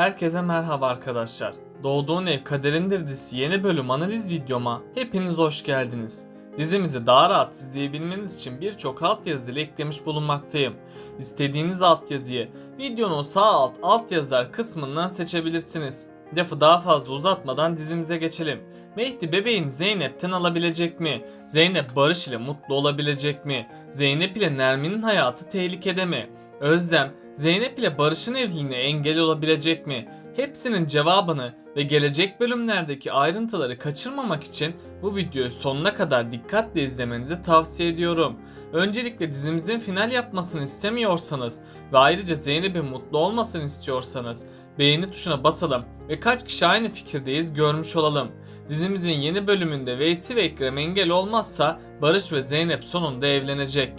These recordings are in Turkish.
Herkese merhaba arkadaşlar. Doğduğun Ev Kaderindir dizisi yeni bölüm analiz videoma hepiniz hoş geldiniz. Dizimizi daha rahat izleyebilmeniz için birçok altyazı ile eklemiş bulunmaktayım. İstediğiniz altyazıyı videonun sağ alt altyazılar kısmından seçebilirsiniz. Lafı daha fazla uzatmadan dizimize geçelim. Mehdi bebeğini Zeynep'ten alabilecek mi? Zeynep Barış ile mutlu olabilecek mi? Zeynep ile Nermin'in hayatı tehlikede mi? Özlem, Zeynep ile Barış'ın evliliğine engel olabilecek mi? Hepsinin cevabını ve gelecek bölümlerdeki ayrıntıları kaçırmamak için bu videoyu sonuna kadar dikkatle izlemenizi tavsiye ediyorum. Öncelikle dizimizin final yapmasını istemiyorsanız ve ayrıca Zeynep'in mutlu olmasını istiyorsanız beğeni tuşuna basalım ve kaç kişi aynı fikirdeyiz görmüş olalım. Dizimizin yeni bölümünde Veysi ve Ekrem engel olmazsa Barış ve Zeynep sonunda evlenecek.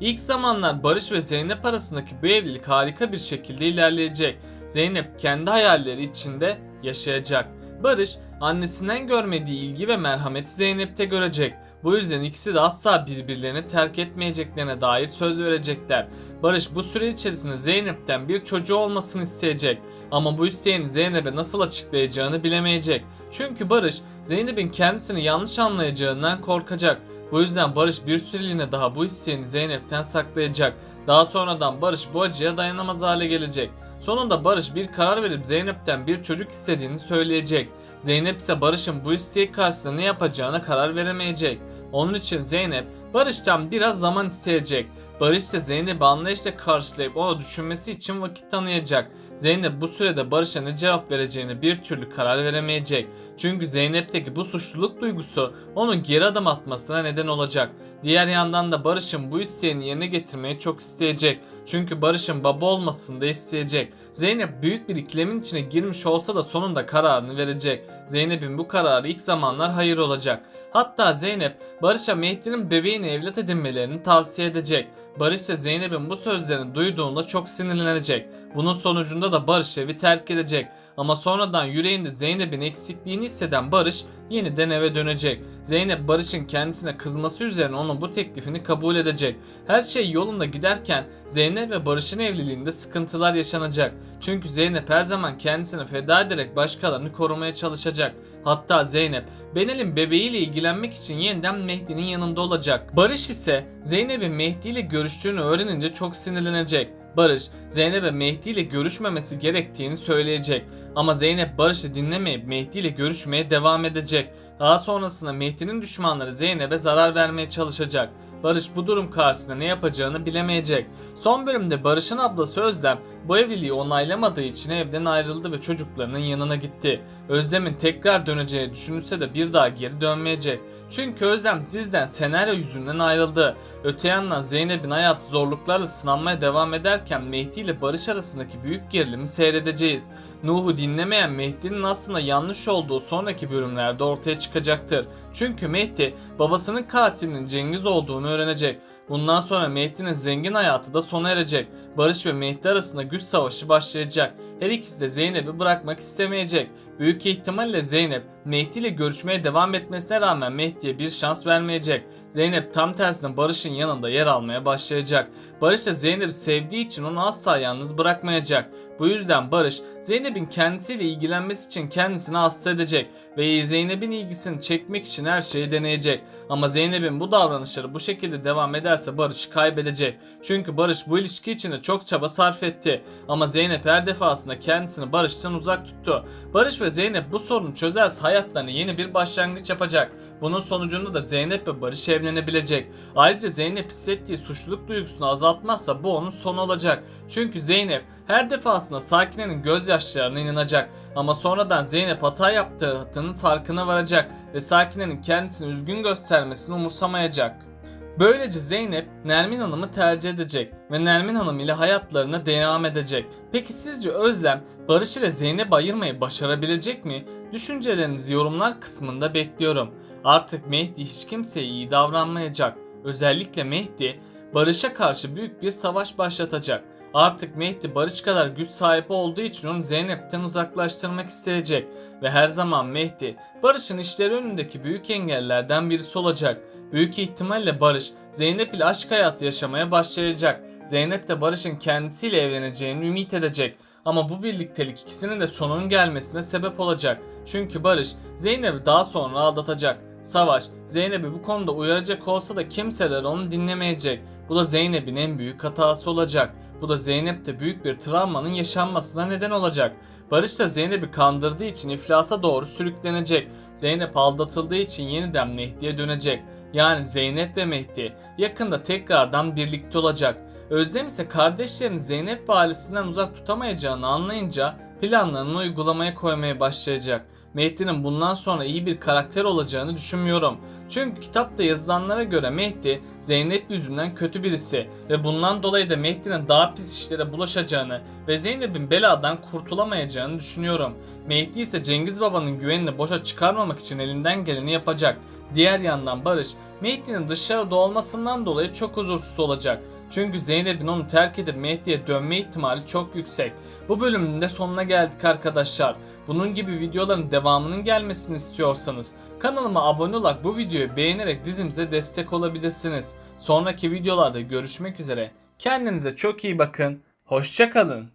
İlk zamanlar Barış ve Zeynep arasındaki bu evlilik harika bir şekilde ilerleyecek. Zeynep kendi hayalleri içinde yaşayacak. Barış annesinden görmediği ilgi ve merhameti Zeynep'te görecek. Bu yüzden ikisi de asla birbirlerini terk etmeyeceklerine dair söz verecekler. Barış bu süre içerisinde Zeynep'ten bir çocuğu olmasını isteyecek. Ama bu isteğini Zeynep'e nasıl açıklayacağını bilemeyecek. Çünkü Barış Zeynep'in kendisini yanlış anlayacağından korkacak. Bu yüzden Barış bir süreliğine daha bu isteğini Zeynep'ten saklayacak. Daha sonradan Barış bu acıya dayanamaz hale gelecek. Sonunda Barış bir karar verip Zeynep'ten bir çocuk istediğini söyleyecek. Zeynep ise Barış'ın bu isteği karşısında ne yapacağına karar veremeyecek. Onun için Zeynep Barış'tan biraz zaman isteyecek. Barış ise Zeynep'i anlayışla karşılayıp onu düşünmesi için vakit tanıyacak. Zeynep bu sürede Barış'a ne cevap vereceğini bir türlü karar veremeyecek. Çünkü Zeynep'teki bu suçluluk duygusu onun geri adım atmasına neden olacak. Diğer yandan da Barış'ın bu isteğini yerine getirmeyi çok isteyecek. Çünkü Barış'ın baba olmasını da isteyecek. Zeynep büyük bir ikilemin içine girmiş olsa da sonunda kararını verecek. Zeynep'in bu kararı ilk zamanlar hayır olacak. Hatta Zeynep Barış'a Mehdi'nin bebeğini evlat edinmelerini tavsiye edecek. Barış ise Zeynep'in bu sözlerini duyduğunda çok sinirlenecek. Bunun sonucunda da Barış evi terk edecek. Ama sonradan yüreğinde Zeynep'in eksikliğini hisseden Barış yeniden eve dönecek. Zeynep Barış'ın kendisine kızması üzerine onun bu teklifini kabul edecek. Her şey yolunda giderken Zeynep ve Barış'ın evliliğinde sıkıntılar yaşanacak. Çünkü Zeynep her zaman kendisini feda ederek başkalarını korumaya çalışacak. Hatta Zeynep Benel'in bebeğiyle ilgilenmek için yeniden Mehdi'nin yanında olacak. Barış ise Zeynep'in Mehdi ile görüştüğünü öğrenince çok sinirlenecek. Barış, Zeynep'e Mehdi ile görüşmemesi gerektiğini söyleyecek. Ama Zeynep Barış'ı dinlemeyip Mehdi ile görüşmeye devam edecek. Daha sonrasında Mehdi'nin düşmanları Zeynep'e zarar vermeye çalışacak. Barış bu durum karşısında ne yapacağını bilemeyecek. Son bölümde Barış'ın ablası Özlem bu evliliği onaylamadığı için evden ayrıldı ve çocuklarının yanına gitti. Özlem'in tekrar döneceğini düşünülse de bir daha geri dönmeyecek. Çünkü Özlem dizden senaryo yüzünden ayrıldı. Öte yandan Zeynep'in hayatı zorluklarla sınanmaya devam ederken Mehdi ile Barış arasındaki büyük gerilimi seyredeceğiz. Nuh'u dinlemeyen Mehdi'nin aslında yanlış olduğu sonraki bölümlerde ortaya çıkacaktır. Çünkü Mehdi babasının katilinin Cengiz olduğunu öğrenecek. Bundan sonra Mehdi'nin zengin hayatı da sona erecek. Barış ve Mehdi arasında güç savaşı başlayacak. Her ikisi de Zeynep'i bırakmak istemeyecek. Büyük ihtimalle Zeynep Mehdi ile görüşmeye devam etmesine rağmen Mehdi'ye bir şans vermeyecek. Zeynep tam tersine Barış'ın yanında yer almaya başlayacak. Barış da Zeynep'i sevdiği için onu asla yalnız bırakmayacak. Bu yüzden Barış Zeynep'in kendisiyle ilgilenmesi için kendisini hasta edecek ve Zeynep'in ilgisini çekmek için her şeyi deneyecek. Ama Zeynep'in bu davranışları bu şekilde devam ederse Barış'ı kaybedecek. Çünkü Barış bu ilişki içinde çok çaba sarf etti. Ama Zeynep her defasında kendisini Barış'tan uzak tuttu. Barış ve Zeynep bu sorunu çözerse hayatlarına yeni bir başlangıç yapacak. Bunun sonucunda da Zeynep ve Barış evlenebilecek. Ayrıca Zeynep hissettiği suçluluk duygusunu azaltmazsa bu onun sonu olacak. Çünkü Zeynep her defasında Sakine'nin gözyaşlarına inanacak. Ama sonradan Zeynep hata yaptığının farkına varacak ve Sakine'nin kendisini üzgün göstermesini umursamayacak. Böylece Zeynep Nermin Hanım'ı tercih edecek ve Nermin Hanım ile hayatlarına devam edecek. Peki sizce Özlem Barış ile Zeynep ayırmayı başarabilecek mi? Düşüncelerinizi yorumlar kısmında bekliyorum. Artık Mehdi hiç kimseye iyi davranmayacak. Özellikle Mehdi Barış'a karşı büyük bir savaş başlatacak. Artık Mehdi Barış kadar güç sahibi olduğu için onu Zeynep'ten uzaklaştırmak isteyecek ve her zaman Mehdi Barış'ın işleri önündeki büyük engellerden birisi olacak. Büyük ihtimalle Barış Zeynep ile aşk hayatı yaşamaya başlayacak. Zeynep de Barış'ın kendisiyle evleneceğini ümit edecek. Ama bu birliktelik ikisinin de sonunun gelmesine sebep olacak. Çünkü Barış Zeynep'i daha sonra aldatacak. Savaş Zeynep'i bu konuda uyaracak olsa da kimseler onu dinlemeyecek. Bu da Zeynep'in en büyük hatası olacak. Bu da Zeynep'te büyük bir travmanın yaşanmasına neden olacak. Barış da Zeynep'i kandırdığı için iflasa doğru sürüklenecek. Zeynep aldatıldığı için yeniden Mehdi'ye dönecek. Yani Zeynep ve Mehdi yakında tekrardan birlikte olacak. Özlem ise kardeşlerini Zeynep ve ailesinden uzak tutamayacağını anlayınca planlarını uygulamaya koymaya başlayacak. Mehdi'nin bundan sonra iyi bir karakter olacağını düşünmüyorum. Çünkü kitapta yazılanlara göre Mehdi Zeynep yüzünden kötü birisi ve bundan dolayı da Mehdi'nin daha pis işlere bulaşacağını ve Zeynep'in beladan kurtulamayacağını düşünüyorum. Mehdi ise Cengiz Baba'nın güvenini boşa çıkarmamak için elinden geleni yapacak. Diğer yandan Barış, Mehdi'nin dışarıda olmasından dolayı çok huzursuz olacak. Çünkü Zeynep'in onu terk edip Mehdi'ye dönme ihtimali çok yüksek. Bu bölümün de sonuna geldik arkadaşlar. Bunun gibi videoların devamının gelmesini istiyorsanız kanalıma abone olarak bu videoyu beğenerek dizimize destek olabilirsiniz. Sonraki videolarda görüşmek üzere. Kendinize çok iyi bakın. Hoşçakalın.